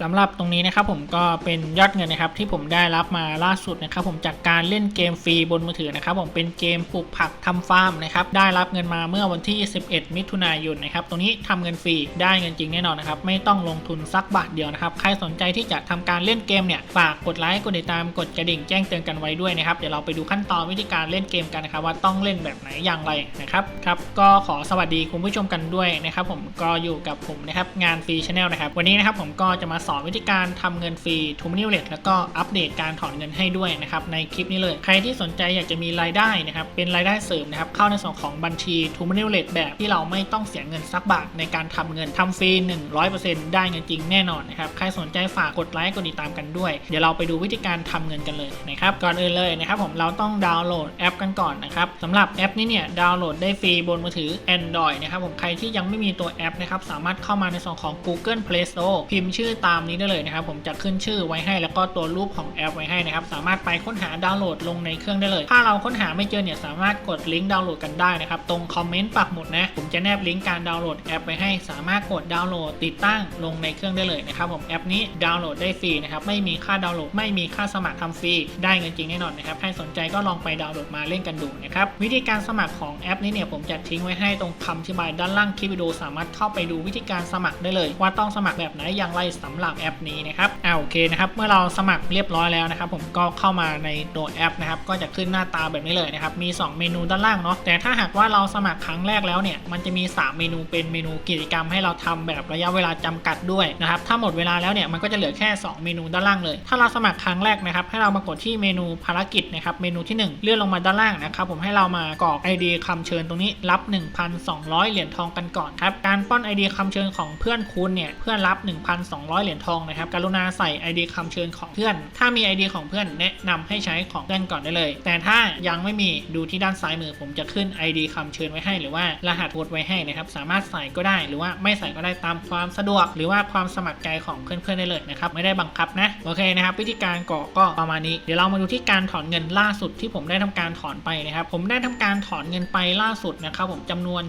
สำหรับตรงนี้นะครับผมก็เป็นยอดเงินนะครับที่ผมได้รับมาล่าสุดนะครับผมจากการเล่นเกมฟรีบนมือถือนะครับผมเป็นเกมปลูกผักทำฟาร์มนะครับได้รับเงินมาเมื่อวันที่ 11 มิถุนายนนะครับตรงนี้ทำเงินฟรีได้เงินจริงแน่นอนนะครับไม่ต้องลงทุนสักบาทเดียวนะครับใครสนใจที่จะทำการเล่นเกมเนี่ยฝากกดไลค์กดติดตามกดกระดิ่งแจ้งเตือนกันไว้ด้วยนะครับเดี๋ยวเราไปดูขั้นตอนวิธีการเล่นเกมกันนะครับว่าต้องเล่นแบบไหนอย่างไรนะครับครับก็ขอสวัสดีคุณผู้ชมกันด้วยนะครับผมก็อยู่กับผมนะครับงานฟรีชาแนลนะครับวันนี้นะครับผมก็จะมาสอนวิธีการทำเงินฟรีทูมินิเลตแล้วก็อัปเดตการถอนเงินให้ด้วยนะครับในคลิปนี้เลยใครที่สนใจอยากจะมีรายได้นะครับเป็นรายได้เสริมนะครับเข้าในส่วนของบัญชีทูมินิเลตแบบที่เราไม่ต้องเสียเงินสักบาทในการทำเงินทำฟรี 100%ได้เงินจริงแน่นอนนะครับใครสนใจฝากกดไลค์กดติดตามกันด้วย เดี๋ยวเราไปดูวิธีการทำเงินกันเลยนะครับก่อนอื่นเลยนะครับผมเราต้องดาวน์โหลดแอปกันก่อนนะครับสำหรับแอปนี้เนี่ยดาวน์โหลดได้ฟรีบนมือถือ Android นะครับผมใครที่ยังไม่มีตัวแอปนะครับสามารถเข้ามาในส่วนของ Google Play Store พิมพ์ชื่อตาามนี้ได้เลยนะครับผมจะขึ้นชื่อไว้ให้แล้วก็ตัวรูปของแอปไว้ให้นะครับสามารถไปค้นหาดาวน์โหลดลงในเครื่องได้เลย ถ้าเราค้นหาไม่เจอเนี่ยสามารถกดลิงก์ดาวน์โหลดกันได้นะครับตรงคอมเมนต์ปักหมุดนะผมจะแนบลิงก์การดาวน์โหลดแอปไว้ให้ สามารถกดดาวน์โหลดติดตั้งลงในเครื่องได้เลยนะครับผมแอปนี้ดาวน์โหลดได้ฟรีนะครับไม่มีค่าดาวน์โหลดไม่มีค่าสมัครทำฟรีได้เงินจริงแน่นอนนะครับใครสนใจก็ลองไปดาวน์โหลดมาเล่นกันดูนะครับวิธีการสมัครของแอปนี้เนี่ยผมจะทิ้งไว้ให้ตรงคำอธิบายด้านล่างคลิปวิดีโอสามารถเข้าไปดูวิธีการสมัครได้เลย ว่าต้องสมัครแบบไหนอย่างไรสำหรับแอปนี้นะครับอ่าโอเคนะครับ เมื่อเราสมัครเรียบร้อยแล้วนะครับ ผมก็เข้ามาในตัวแอปนะครับ ก็จะขึ้นหน้าตาแบบนี้เลยนะครับ มี 2 เมนูด้านล่างเนาะ แต่ถ้าหากว่าเราสมัครครั้งแรกแล้วเนี่ย มันจะมี 3 เมนูเป็นเมนูกิจกรรมให้เราทำแบบระยะเวลาจำกัดด้วยนะครับ ถ้าหมดเวลาแล้วเนี่ย มันก็จะเหลือแค่ 2 เมนูด้านล่างเลย ถ้าเราสมัครครั้งแรกนะครับ ให้เรามากดที่เมนูภารกิจนะครับ เมนูที่ 1 เลื่อนลงมาด้านล่างนะครับ ผมให้เรามากรอก ID คำเชิญตรงนี้ รับ 1,200 เหรียญทองกันก่อนครับ การป้อน ID คำเชิญของเพื่อนคุณเนี่ย เพื่อนรับ 1,200 เหรียญทองนะครับกรุณาใส่ ID คำเชิญของเพื่อน ถ้ามี ID ของเพื่อนแนะนำให้ใช้ของเพื่อนก่อนได้เลย แต่ถ้ายังไม่มีดูที่ด้านซ้ายมือ ผมจะขึ้น ID คำเชิญไว้ให้หรือว่ารหัสโค้ดไว้ให้นะครับสามารถใส่ก็ได้ หรือว่าไม่ใส่ก็ได้ตามความสะดวก หรือว่าความสมัครใจของเพื่อนๆได้เลยนะครับไม่ได้บังคับนะโอเคนะครับวิธีการกรอกก็ประมาณนี้เดี๋ยวเรามาดูที่การถอนเงินล่าสุดที่ผมได้ทำการถอนไปนะครับผมได้ทำการถอนเงินไปล่าสุดนะครับผมจำนวน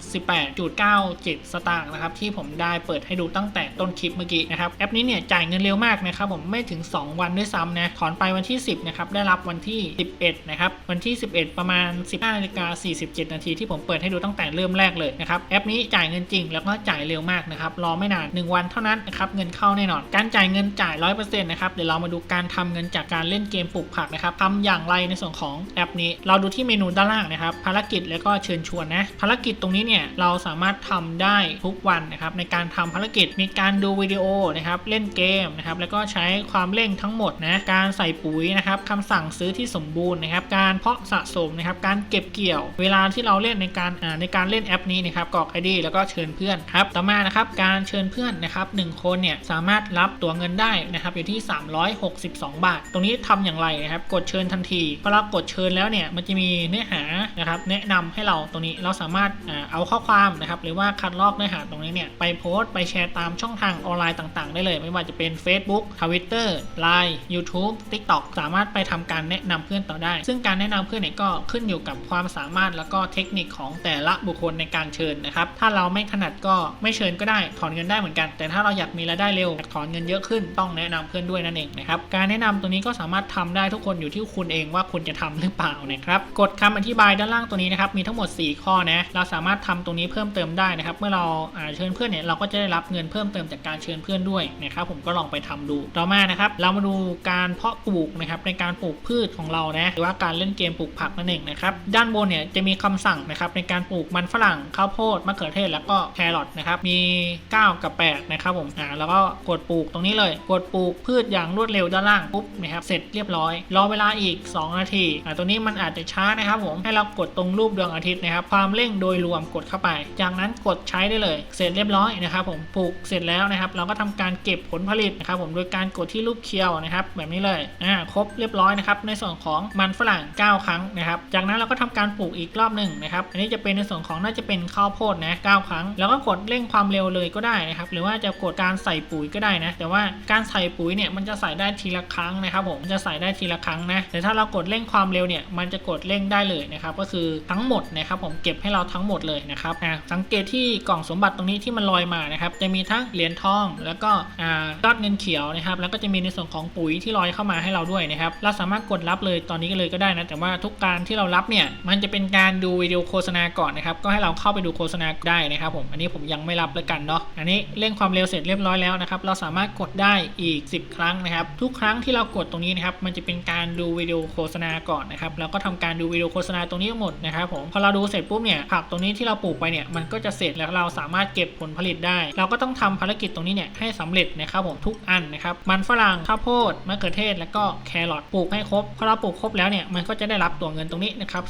18.97 สตางค์นะครับที่ผมได้เปิดให้ดูตั้งแต่ต้นคลิปเมื่อกี้นะครับแอปนี้เนี่ยจ่ายเงินเร็วมากนะครับผมไม่ถึง 2 วันด้วยซ้ำนะถอนไปวันที่ 10นะครับได้รับวันที่ 11นะครับวันที่ 11 ประมาณ 15นาฬิกา47 นาทีที่ผมเปิดให้ดูตั้งแต่เริ่มแรกเลยนะครับแอปนี้จ่ายเงินจริง แล้วก็จ่ายเร็วมากนะครับรอไม่นาน 1 วันเท่านั้นนะครับเงินเข้าแน่นอน การจ่ายเงินจ่าย 100%นะครับเดี๋ยวเรามาดูการทำเงินจากการเล่นเกมปลูกผักนะครับทำอย่างไรในส่วนของแอปนี้ เราดูที่เมนูด้านล่างนะครับภารกิจแล้วก็เชิญชวนนะภารกิจตรงนี้เนี่ยเราสามารถทำได้ทุกวันนะครับในการทำภารกิจมีการดูวิดีโอนะครับเล่นเกมนะครับแล้วก็ใช้ความเร่งทั้งหมดนะการใส่ปุ๋ยนะครับคำสั่งซื้อที่สมบูรณ์นะครับการเพาะสะสมนะครับการเก็บเกี่ยว เวลาที่เราเล่นในการในการเล่นแอปนี้นะครับกรอก ID แล้วก็เชิญเพื่อนครับต่อมานะครับการเชิญเพื่อนนะครับหนึ่งคนเนี่ยสามารถรับตัวเงินได้นะครับอยู่ที่ 362 บาท ตรงนี้ทำอย่างไรนะครับกดเชิญทันทีพอเรากดเชิญแล้วเนี่ยมันจะมีเนื้อหานะครับแนะนำให้เราตรงนี้เราสามารถเอาข้อความนะครับหรือว่าคัดลอกเนื้อหาตรงนี้เนี่ยไปโพสต์ไปแชร์ตามช่องทางออนไลน์ต่าง ๆ ได้เลยไม่ว่าจะเป็น Facebook Twitter Line YouTube TikTok สามารถไปทำการแนะนำเพื่อนต่อได้ ซึ่งการแนะนำเพื่อนเนี่ยก็ขึ้นอยู่กับความสามารถแล้วก็เทคนิคของแต่ละบุคคลในการเชิญนะครับ ถ้าเราไม่ถนัดก็ไม่เชิญก็ได้ ถอนเงินได้เหมือนกัน แต่ถ้าเราอยากมีรายได้เร็วอยากถอนเงินเยอะขึ้นต้องแนะนำเพื่อนด้วยนั่นเองนะครับ การแนะนำตัวนี้ก็สามารถทำได้ทุกคนอยู่ที่คุณเองว่าคุณจะทำหรือเปล่านะครับ กดคำอธิบายด้านล่างตัวนี้นะครับ มีทั้งหมด 4 ข้อนะ เราสามารถทำตรงนี้เพิ่มเติมได้นะครับ เมื่อเราอ่าเชิญเพื่อนเนี่ยเราก็จะได้รับเงินเพิ่มเติมจากการเชิญเพื่อนด้วยนะครับผมก็ลองไปทำดูต่อมานะครับเรามาดูการเพาะปลูกนะครับในการปลูกพืชของเรานะหรือว่าการเล่นเกมปลูกผักนั่นเองนะครับด้านบนเนี่ยจะมีคำสั่งนะครับในการปลูกมันฝรั่งข้าวโพดมะเขือเทศแล้วก็แครอทนะครับมี 9 กับ 8 นะครับผมอ่าแล้วก็กดปลูกตรงนี้เลย กดปลูกพืชอย่างรวดเร็วด้านล่างปุ๊บนะครับเสร็จเรียบร้อยรอเวลาอีก 2 นาทีอ่าตัวนี้มันอาจจะช้านะครับผมให้เรากดตรงรูปดวงอาทิตย์นะครับความเร่งโดยรวมกดเข้าไป จากนั้นกดใช้ได้เลย เสร็จเรียบร้อยนะครับผมปลูกเสร็จแล้วนะครับ เราก็ทำการเก็บผลผลิตนะครับผมโดยการกดที่รูปเคียวนะครับแบบนี้เลยอ่าครบเรียบร้อยนะครับในส่วนของมันฝรั่ง 9 ครั้งนะครับจากนั้นเราก็ทำการปลูกอีกรอบหนึ่งนะครับอันนี้จะเป็นในส่วนของน่าจะเป็นข้าวโพดนะ9ครั้ง แล้วก็กดเร่งความเร็วเลยก็ได้นะครับหรือว่าจะกดการใส่ปุ๋ยก็ได้นะแต่ว่าการใส่ปุ๋ยเนี่ยมันจะใส่ได้ทีละครั้งนะครับผมจะใส่ได้ทีละครั้งนะแต่ถ้าเรากดเร่งความเร็วเนี่ยมันจะกดเร่งได้เลยนะครับก็คือทั้งหมดนะครับผมเก็บให้เราทั้งหมดเลยนะครับอะสังเกตที่กล่องสมบัติตรงนี้ที่มันลอยมานะครับจะมีทั้งเหรียญทองแล้วก็อ่ายอดเงินเขียวนะครับ แล้วก็จะมีในส่วนของปุ๋ยที่ลอยเข้ามาให้เราด้วยนะครับ เราสามารถกดรับเลยตอนนี้ก็เลยก็ได้นะ แต่ว่าทุกการที่เรารับเนี่ย มันจะเป็นการดูวิดีโอโฆษณาก่อนนะครับ ก็ให้เราเข้าไปดูโฆษณาได้นะครับผม อันนี้ผมยังไม่รับแล้วกันเนาะ อันนี้เร่งความเร็วเสร็จเรียบร้อยแล้วนะครับ เราสามารถกดได้อีก 10 ครั้งนะครับ ทุกครั้งที่เรากดตรงนี้นะครับ มันจะเป็นการดูวิดีโอโฆษณาก่อนนะครับ แล้วก็ทำการดูวิดีโอโฆษณาตรงนี้ทั้งหมดนะครับผม พอเราดูเสร็จปุ๊บเนี่ย ผักตรงนี้ที่เราปลูกไปเนี่ย มันก็จะเสร็จแล้วเราสามารถเก็บผลผลิตได้ เราก็ต้องทำภารกิจตรงนี้เนี่ยให้สำเร็จนะะครับผมทุกอันนะครับมันฝรั่งข้าวโพดมะเขือเทศ แล้วก็แครอทปลูกให้ครบพอเราปลูกครบแล้วเนี่ยมันก็จะได้รับตัวเงินตรงนี้นะครับ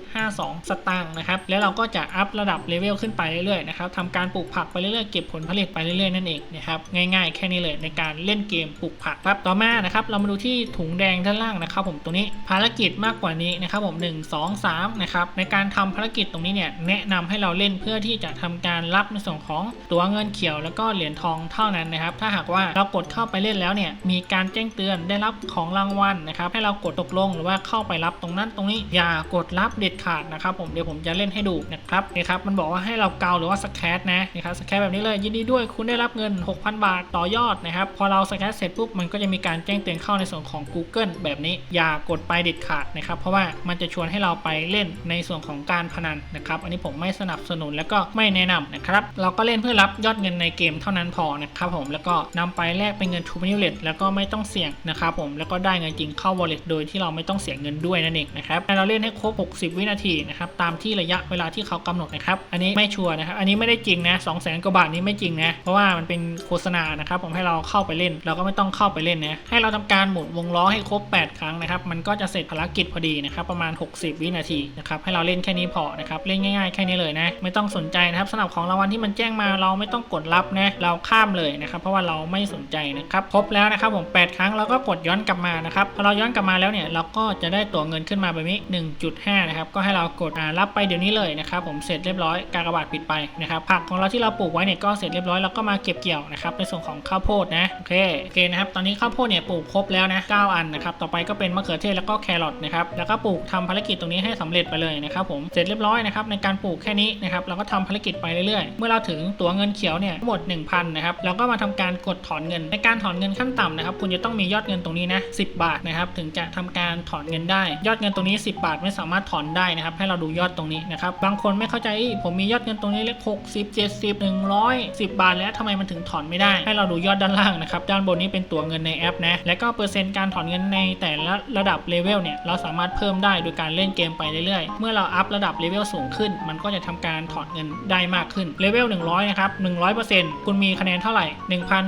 13.52 สตางค์นะครับแล้วเราก็จะอัพระดับเลเวลขึ้นไปเรื่อยๆนะครับทำการปลูกผักไปเรื่อยๆเก็บผลผลิตไปเรื่อยๆนั่นเองนะครับง่ายๆ แค่นี้เลยในการเล่นเกมปลูกผักครับต่อมานะครับเรามาดูที่ถุงแดงด้านล่างนะครับ ผมตรงนี้ภารกิจมากกว่านี้นะครับผม1 2 3นะครับในการทำภารกิจตรงนี้เนี่ยแนะนำให้เราเล่นเพื่อที่จะทำการรับในส่วนของตัวเงินเขียวแล้วก็เหรียญทองเท่านั้นนะครับถ้าหากว่าเรากดเข้าไปเล่นแล้วเนี่ยมีการแจ้งเตือนได้รับของรางวัลนะครับให้เรากดตกลงหรือว่าเข้าไปรับตรงนั้นตรงนี้อย่ากดรับเด็ดขาดนะครับผมเดี๋ยวผมจะเล่นให้ดูนะครับนี่ครับมันบอกว่าให้เราเกาหรือว่าสแครนะนะครับสแครแบบนี้เลยยินดีด้วยคุณได้รับเงิน 6,000 บาทต่อยอดนะครับพอเราสแครเสร็จปุ๊บมันก็จะมีการแจ้งเตือนเข้าในส่วนของ Google แบบนี้อย่ากดไปเด็ดขาดนะครับเพราะว่ามันจะชวนให้เราไปเล่นในส่วนของการพนันนะครับอันนี้ผมไม่สนับสนุนแล้วก็ไม่แนะนำนะครับเราก็เล่นเพื่อรับยอดเงินในเกมเท่านั้นพอนะครับผมแล้วก็นำไปแลกเป็นเงินทูมิวเลตแล้วก็ไม่ต้องเสี่ยงนะครับผมแล้วก็ได้เงินจริงเข้า wallet โดยที่เราไม่ต้องเสียเงินด้วยนั่นเองนะครับเราเล่นให้ครบ 60 วินาทีนะครับตามที่ระยะเวลาที่เขากำหนดนะครับอันนี้ไม่ชัวร์นะครับอันนี้ไม่ได้จริงนะ2 0 0 0 0 0กว่าบาทนี้ไม่จริงนะเพราะว่ามันเป็นโฆษณานะครับผมให้เราเข้าไปเล่น เราก็ไม่ต้องเข้าไปเล่นนะให้เราทำการหมุนวงล้อให้ครบ 8 ครั้งนะครับมันก็จะเสร็จภารกิจพอดีนะครับประมาณ 60 วินาทีนะครับให้เราเล่นแค่นี้พอนะครับเล่นง่ายๆแค่นี้เลยนะไม่ต้องสนใจนะครับสำหรับของรางวัลที่มันแจ้งมาเราไม่ต้องกดรับนะเราข้ามเลยนะครับเพราะว่าเราไม่สนใจนะครับครบแล้วนะครับผม8 ครั้งเราก็กดย้อนกลับมานะครับพอเราย้อนกลับมาแล้วเนี่ยเราก็จะได้ตัวเงินขึ้นมาแบบนี้ 1.5 นะครับก็ให้เรากดรับไปเดี๋ยวนี้เลยนะครับผมเสร็จเรียบร้อยกากบาทปิดไปนะครับผักของเราที่เราปลูกไว้เนี่ยก็เสร็จเรียบร้อยแล้วก็มาเก็บเกี่ยวนะครับในส่วนของข้าวโพดนะโอเคโอเคนะครับตอนนี้ข้าวโพดเนี่ยปลูกครบแล้วนะ9อันนะครับต่อไปก็เป็นมะเขือเทศแล้วก็แครอทนะครับแล้วก็ปลูกทำภารกิจตรงนี้ให้สำเร็จไปเลยนะครับผมเสร็จเรียบร้อยนะครับในการปลูกแค่นี้นะครับเราก็ทำภารกิจไปเรื่อยๆ เมื่อเราถึงตัวเงินเขียวเนี่ยทั้งหมด 1,000นะครับเราก็มาทำการการกดถอนเงิน ในการถอนเงินขั้นต่ำนะครับ คุณจะต้องมียอดเงินตรงนี้นะ10 บาทนะครับ ถึงจะทำการถอนเงินได้ ยอดเงินตรงนี้ 10 บาทไม่สามารถถอนได้นะครับ ให้เราดูยอดตรงนี้นะครับ บางคนไม่เข้าใจอีผมมียอดเงินตรงนี้เลข60 70 100 10 บาท แล้วทำไมมันถึงถอนไม่ได้ ให้เราดูยอดด้านล่างนะครับ ด้านบนนี้เป็นตัวเงินในแอปนะ และก็เปอร์เซ็นต์การถอนเงินในแต่ละระดับเลเวลเนี่ย เราสามารถเพิ่มได้โดยการเล่นเกมไปเรื่อยๆ เมื่อเราอัพระดับเลเวลสูงขึ้น มันก็จะทำการถอนเงินได้มากขึ้น เลเวล100 นะครับ 100%คุณมีคะแนนเท่าไหร่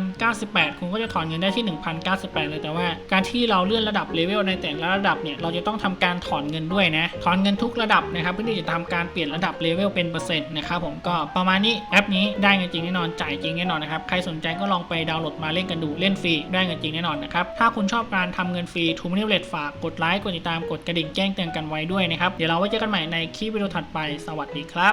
1,098 คุณก็จะถอนเงินได้ที่ 1,098 เลยแต่ว่า การที่เราเลื่อนระดับเลเวลในแต่ละระดับเนี่ยเราจะต้องทำการถอนเงินด้วยนะถอนเงินทุกระดับนะครับเพื่อที่จะทำการเปลี่ยนระดับเลเวลเป็นเปอร์เซ็นต์นะครับผมก็ประมาณนี้แอปนี้ได้เงินจริงแน่นอนจ่ายจริงแน่นอนนะครับใครสนใจก็ลองไปดาวน์โหลดมาเล่นกันดูเล่นฟรีได้เงินจริงแน่นอนนะครับถ้าคุณชอบการทำเงินฟรีทูมินิเลตฝากกดไลค์กดติดตามกดกระดิ่งแจ้งเตือนกันไว้ด้วยนะครับเดี๋ยวเราไว้เจอกันใหม่ในคลิปวิดีโอถัดไปสวัสดีครับ